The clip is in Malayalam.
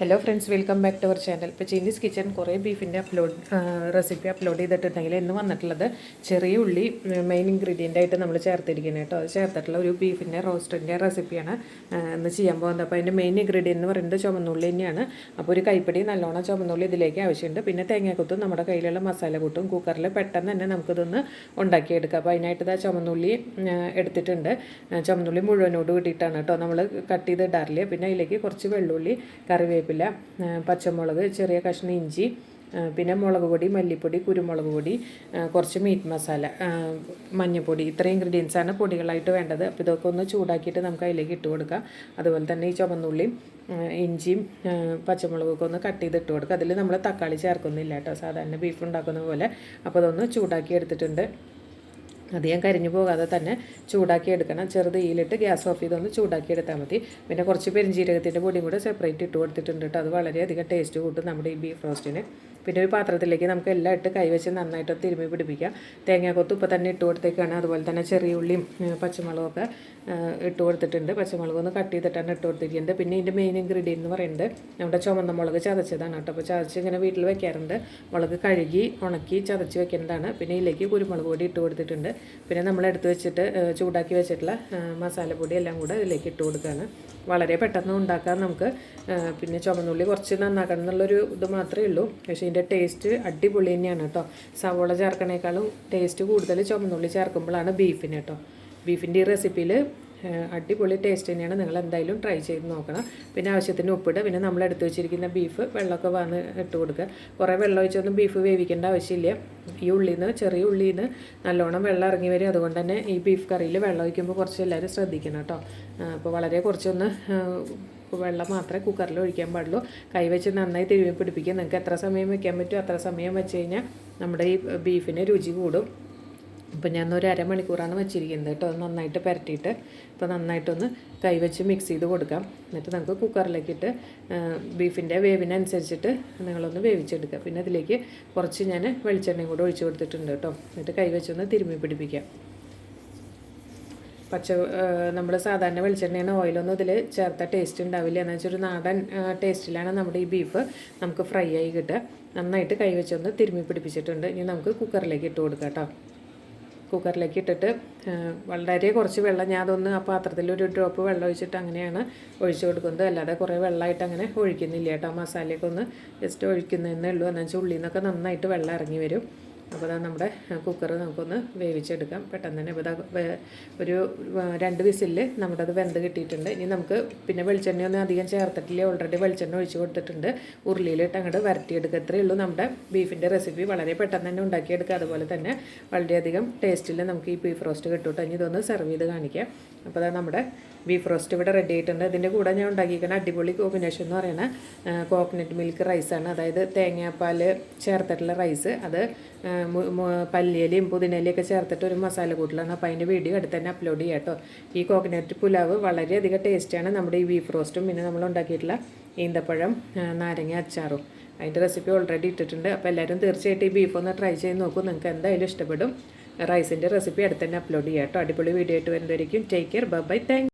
Hello friends welcome back to our channel ഇപ്പോൾ ചീനീസ് കിച്ചൺ കുറേ ബീഫിന്റെ അപ്ലോഡ് റെസിപ്പി അപ്ലോഡ് ചെയ്തിട്ടുണ്ടെങ്കിൽ ഇന്ന് വന്നിട്ടുള്ളത് ചെറിയ ഉള്ളി മെയിൻ ഇൻഗ്രീഡിയന്റ് ആയിട്ട് നമ്മൾ ചേർത്തിരിക്കുന്നത് കേട്ടോ. അത് ചേർത്തിട്ടുള്ള ഒരു ബീഫിന്റെ റോസ്റ്റിന്റെ റെസിപ്പിയാണ് ഇന്ന് ചെയ്യാൻ പോകുന്നത്. അപ്പോൾ അതിന്റെ മെയിൻ ഇൻഗ്രീഡിയന്റ് എന്ന് പറയുന്നത് ചുമന്നുള്ളി തന്നെയാണ്. അപ്പോൾ ഒരു കൈപ്പടി നല്ലോണം ചുമന്നുള്ളി ഇതിലേക്ക് ആവശ്യമുണ്ട്. പിന്നെ തേങ്ങാക്കൊത്തും നമ്മുടെ കയ്യിലുള്ള മസാല കൂട്ടും കുക്കറിൽ പെട്ടെന്ന് തന്നെ നമുക്കിതൊന്ന് ഉണ്ടാക്കിയെടുക്കാം. അപ്പോൾ അതിനായിട്ട് ഇതാ ചുമന്നുള്ളി എടുത്തിട്ടുണ്ട്. ചുമന്നുള്ളി മുഴുവനോട് കൂട്ടിയിട്ടാണ് കേട്ടോ നമ്മൾ കട്ട് ചെയ്ത് ഇടാറില്ല? പിന്നെ അതിലേക്ക് കുറച്ച് വെള്ളുള്ളി കറിവേപ്പില പച്ചമുളക് ചെറിയ കഷ്ണം ഇഞ്ചി പിന്നെ മുളക് പൊടി മല്ലിപ്പൊടി കുരുമുളക് പൊടി കുറച്ച് മീറ്റ് മസാല മഞ്ഞൾപ്പൊടി ഇത്രയും ഇൻഗ്രീഡിയൻസാണ് പൊടികളായിട്ട് വേണ്ടത്. അപ്പോൾ ഇതൊക്കെ ഒന്ന് ചൂടാക്കിയിട്ട് നമുക്ക് അതിലേക്ക് ഇട്ട് കൊടുക്കാം. അതുപോലെ തന്നെ ഈ ചുവന്നുള്ളിയും ഇഞ്ചിയും പച്ചമുളകൊക്കെ ഒന്ന് കട്ട് ചെയ്ത് ഇട്ട് കൊടുക്കുക അതിൽ നമ്മൾ തക്കാളി ചേർക്കുന്നില്ല കേട്ടോ. സാധാരണ ബീഫ് ഉണ്ടാക്കുന്ന പോലെ. അപ്പോൾ അതൊന്ന് ചൂടാക്കി എടുത്തിട്ടുണ്ട്. അധികം കരിഞ്ഞു പോകാതെ തന്നെ ചൂടാക്കി എടുക്കണം. ചെറു ഈയിലിട്ട് ഗ്യാസ് ഓഫ് ചെയ്തൊന്ന് ചൂടാക്കി എടുത്താൽ മതി. പിന്നെ കുറച്ച് പെരിഞ്ജീരകത്തിന്റെ പൊടിയും കൂടെ സെപ്പറേറ്റ് ഇട്ട് കൊടുത്തിട്ടുണ്ട് കേട്ടോ അത് വളരെയധികം ടേസ്റ്റ് കൂട്ടും നമ്മുടെ ഈ ബീഫ് റോസ്റ്റിന് പിന്നെ ഒരു പാത്രത്തിലേക്ക് നമുക്ക് എല്ലാം ഇട്ട് കൈവച്ച് നന്നായിട്ട് തിരുമ്മി പിടിപ്പിക്കാം. തേങ്ങാക്കൊത്ത് ഇപ്പോൾ തന്നെ ഇട്ട് കൊടുത്തേക്കാണ്. അതുപോലെ തന്നെ ചെറിയ ഉള്ളിയും ഏഹ്, ഇട്ട് കൊടുത്തിട്ടുണ്ട്. പച്ചമുളക് ഒന്ന് കട്ട് ചെയ്തിട്ടാണ് ഇട്ട് കൊടുത്തിരിക്കുന്നത്. പിന്നെ ഇതിന്റെ മെയിൻ ഇൻഗ്രീഡിയന്റ് എന്ന് പറയുന്നത് നമ്മുടെ ചുമന്ന മുളക് ചതച്ചതാണ് കേട്ടോ. അപ്പോൾ ചതച്ച് ഇങ്ങനെ വീട്ടിൽ വെക്കാറുണ്ട്. മുളക് കഴുകി ഉണക്കി ചതച്ച് വെക്കേണ്ടതാണ് പിന്നെ ഇതിലേക്ക് കുരുമുളക് പൊടി ഇട്ട് കൊടുത്തിട്ടുണ്ട്. പിന്നെ നമ്മൾ എടുത്ത് വെച്ചിട്ട് ചൂടാക്കി വെച്ചിട്ടുള്ള മസാലപ്പൊടി എല്ലാം കൂടെ ഇതിലേക്ക് ഇട്ട് കൊടുക്കുകയാണ്. വളരെ പെട്ടെന്ന് ഉണ്ടാക്കാൻ നമുക്ക്. പിന്നെ ചുമന്നുള്ളി കുറച്ച് നന്നാക്കണം എന്നുള്ളൊരു ഇത് മാത്രമേ ഉള്ളൂ. പക്ഷേ ഇതിന്റെ ടേസ്റ്റ് അടിപൊളി തന്നെയാണ് കേട്ടോ. സവോള ചേർക്കണേക്കാളും ടേസ്റ്റ് കൂടുതൽ ചുമന്നുള്ളി ചേർക്കുമ്പോഴാണ് ബീഫിന് കേട്ടോ. ബീഫിന്റെ ഈ റെസിപ്പിയിൽ അടിപൊളി ടേസ്റ്റ് തന്നെയാണ്. നിങ്ങൾ എന്തായാലും ട്രൈ ചെയ്ത് നോക്കണം. പിന്നെ ആവശ്യത്തിന് ഉപ്പിടുക പിന്നെ നമ്മൾ എടുത്ത് വെച്ചിരിക്കുന്ന ബീഫ് വെള്ളമൊക്കെ വന്ന് ഇട്ട് കൊടുക്കുക. കുറേ വെള്ളം ഒഴിച്ചൊന്നും ബീഫ് വേവിക്കേണ്ട ആവശ്യമില്ല. ഈ ഉള്ളിയിൽ നിന്ന് ചെറിയ ഉള്ളിയിൽ നിന്ന് നല്ലോണം വെള്ളം ഇറങ്ങി വരും. അതുകൊണ്ട് തന്നെ ഈ ബീഫ് കറിയിൽ വെള്ളം ഒഴിക്കുമ്പോൾ കുറച്ച് എല്ലാവരും ശ്രദ്ധിക്കണം കേട്ടോ. അപ്പോൾ വളരെ കുറച്ചൊന്ന് വെള്ളം മാത്രമേ കുക്കറിൽ ഒഴിക്കാൻ പാടുള്ളൂ. കൈവച്ച് നന്നായി തിരുവി പിടിപ്പിക്കുക. നിങ്ങൾക്ക് എത്ര സമയം വെക്കാൻ പറ്റുമോ അത്ര സമയം വെച്ച് കഴിഞ്ഞാൽ നമ്മുടെ ഈ ബീഫിന് രുചി കൂടും. അപ്പോൾ ഞാൻ ഒരു അരമണിക്കൂറാണ് വെച്ചിരിക്കുന്നത് കേട്ടോ. അത് നന്നായിട്ട് പുരട്ടിയിട്ട് ഇപ്പോൾ നന്നായിട്ടൊന്ന് കൈവച്ച് മിക്സ് ചെയ്ത് കൊടുക്കാം. എന്നിട്ട് നമുക്ക് കുക്കറിലേക്കിട്ട് ബീഫിന്റെ വേവിനനുസരിച്ചിട്ട് നിങ്ങളൊന്ന് വേവിച്ചെടുക്കുക. പിന്നെ അതിലേക്ക് കുറച്ച് ഞാൻ വെളിച്ചെണ്ണയും കൂടെ ഒഴിച്ചു കൊടുത്തിട്ടുണ്ട് കേട്ടോ. എന്നിട്ട് കൈവച്ചൊന്ന് തിരുമ്മി പിടിപ്പിക്കാം. പച്ച നമ്മൾ സാധാരണ വെളിച്ചെണ്ണയാണ് ഓയിലൊന്നും ഇതിൽ ചേർത്ത ടേസ്റ്റ് ഉണ്ടാവില്ല. എന്ന് വെച്ചൊരു നാടൻ ടേസ്റ്റിലാണ് നമ്മുടെ ഈ ബീഫ് നമുക്ക് ഫ്രൈ ആയി കിട്ടുക. നന്നായിട്ട് കൈവച്ചൊന്ന് തിരുമ്മി പിടിപ്പിച്ചിട്ടുണ്ട്. ഇനി നമുക്ക് കുക്കറിലേക്ക് ഇട്ട് കൊടുക്കാം കേട്ടോ കുക്കറിലേക്ക് ഇട്ടിട്ട് വളരെ കുറച്ച് വെള്ളം ഞാൻ അതൊന്ന് ആ പാത്രത്തിൽ ഒരു ഡ്രോപ്പ് വെള്ളം ഒഴിച്ചിട്ട് അങ്ങനെയാണ് ഒഴിച്ചു കൊടുക്കുന്നത്. അല്ലാതെ കുറേ വെള്ളമായിട്ട് അങ്ങനെ ഒഴിക്കുന്നില്ല കേട്ടോ മസാലയൊക്കെ ഒന്ന് ജസ്റ്റ് ഒഴിക്കുന്നതെന്നേ ഉള്ളൂ. എന്ന് വെച്ചാൽ ഉള്ളിൽ നിന്നൊക്കെ നന്നായിട്ട് വെള്ളം ഇറങ്ങി വരും. അപ്പോൾ അതാ നമ്മുടെ കുക്കർ നമുക്കൊന്ന് വേവിച്ചെടുക്കാം. പെട്ടെന്ന് തന്നെ ഇപ്പോൾ ഒരു രണ്ട് വിസിലിൽ നമ്മുടെ അത് വെന്ത് കിട്ടിയിട്ടുണ്ട്. ഇനി നമുക്ക് പിന്നെ വെളിച്ചെണ്ണയൊന്നും അധികം ചേർത്തിട്ടില്ല. ഓൾറെഡി വെളിച്ചെണ്ണ ഒഴിച്ച് കൊടുത്തിട്ടുണ്ട്. ഉരുളിയിലിട്ട് അങ്ങോട്ട് വരട്ടിയെടുക്കുക ഇത്രയേ ഉള്ളൂ നമ്മുടെ ബീഫിന്റെ റെസിപ്പി വളരെ പെട്ടെന്ന് തന്നെ ഉണ്ടാക്കിയെടുക്കുക അതുപോലെ തന്നെ വളരെയധികം ടേസ്റ്റിൽ നമുക്ക് ഈ ബീഫ് റോസ്റ്റ് കിട്ടും ഇനി ഇതൊന്ന് സെർവ് ചെയ്ത് കാണിക്കാം. അപ്പോൾ അതാ നമ്മുടെ ബീഫ് റോസ്റ്റ് ഇവിടെ റെഡി ആയിട്ടുണ്ട്. ഇതിന്റെ കൂടെ ഞാൻ ഉണ്ടാക്കിയിരിക്കുന്ന അടിപൊളി കോമ്പിനേഷൻ എന്ന് പറയുന്നത് കോക്കനട്ട് മിൽക്ക് റൈസാണ് അതായത് തേങ്ങാപ്പാൽ ചേർത്തിട്ടുള്ള റൈസ് അത് പല്ലിയിലയും പുതിനയിലയും ഒക്കെ ചേർത്തിട്ട് ഒരു മസാല കൂട്ടിലാണ്. അപ്പോൾ അതിന്റെ വീഡിയോ അടുത്ത് തന്നെ അപ്ലോഡ് ചെയ്യാം കേട്ടോ. ഈ കോക്കനട്ട് പുലാവ് വളരെയധികം ടേസ്റ്റാണ് നമ്മുടെ ഈ ബീഫ് റോസ്റ്റും പിന്നെ നമ്മൾ ഉണ്ടാക്കിയിട്ടുള്ള ഈന്തപ്പഴം നാരങ്ങ അച്ചാറും. അതിന്റെ റെസിപ്പി ഓൾറെഡി ഇട്ടിട്ടുണ്ട്. അപ്പോൾ എല്ലാവരും തീർച്ചയായിട്ടും ഈ ബീഫ് ഒന്ന് ട്രൈ ചെയ്ത് നോക്കൂ. നിങ്ങൾക്ക് എന്തായാലും ഇഷ്ടപ്പെടും. റൈസിന്റെ റെസിപ്പി അടുത്ത് തന്നെ അപ്ലോഡ് ചെയ്യാം കേട്ടോ. അടിപൊളി വീഡിയോ ആയിട്ട് വരുന്നതായിരിക്കും. Take care bye thank